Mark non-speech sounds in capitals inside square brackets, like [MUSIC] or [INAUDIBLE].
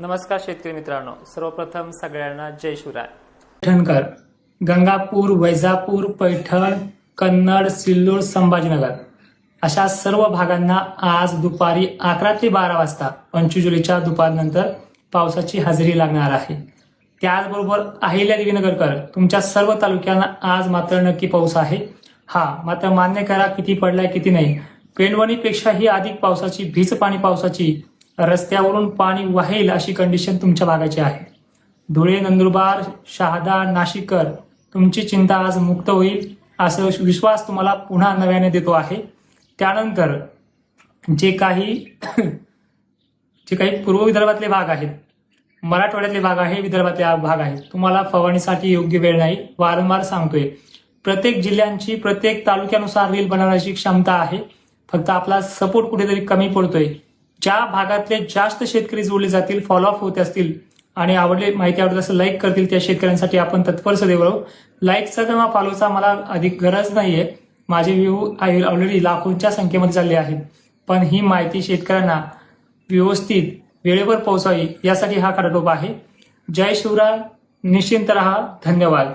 नमस्कार शेतकरी मित्रांनो. सर्वप्रथम सगळ्यांना जय शिवराय. पैठणकर गंगापूर वैजापूर पैठण कन्नड सिल्लोड संभाजीनगर अशा सर्व भागांना आज दुपारी अकरा ते बारा वाजता पंचवीस जुलैच्या दुपारनंतर पावसाची हजेरी लागणार आहे. त्याचबरोबर अहिल्या देवीनगरकर तुमच्या सर्व तालुक्यांना आज मात्र नक्की पाऊस आहे. हा मात्र मान्य करा किती पडलाय किती नाही. पेंडवणीपेक्षाही अधिक पावसाची भीज पाणी पावसाची रस्त्यावरून पाणी वाहेल अशी कंडिशन तुमच्या भागाची आहे. धुळे नंदुरबार शहादा नाशिककर तुमची चिंता आज मुक्त होईल असं विश्वास तुम्हाला पुन्हा नव्याने देतो आहे. त्यानंतर जे काही [COUGHS] जे काही पूर्व विदर्भातले भाग आहेत मराठवाड्यातले भाग आहे विदर्भातले भाग आहेत तुम्हाला फवारणीसाठी योग्य वेळ नाही वारंवार सांगतोय. प्रत्येक जिल्ह्यांची प्रत्येक तालुक्यानुसार रील बनवण्याची क्षमता आहे. फक्त आपला सपोर्ट कुठेतरी कमी पडतोय. ज्या भागातले जास्त शेतकरी जोडले जातील फॉलोअप होत असतील आणि आवडले माहिती आवडत असेल लाईक करतील त्या शेतकऱ्यांसाठी आपण तत्पर सदैव राहू. लाईकचा किंवा फॉलोचा मला अधिक गरज नाहीये. माझे व्ह्यू ऑलरेडी लाखोंच्या संख्येमध्ये चालले आहेत. पण ही माहिती शेतकऱ्यांना व्यवस्थित वेळेवर पोहोचावी यासाठी हा खटाटोप आहे. जय शिवराय निश्चिंत रहा. धन्यवाद.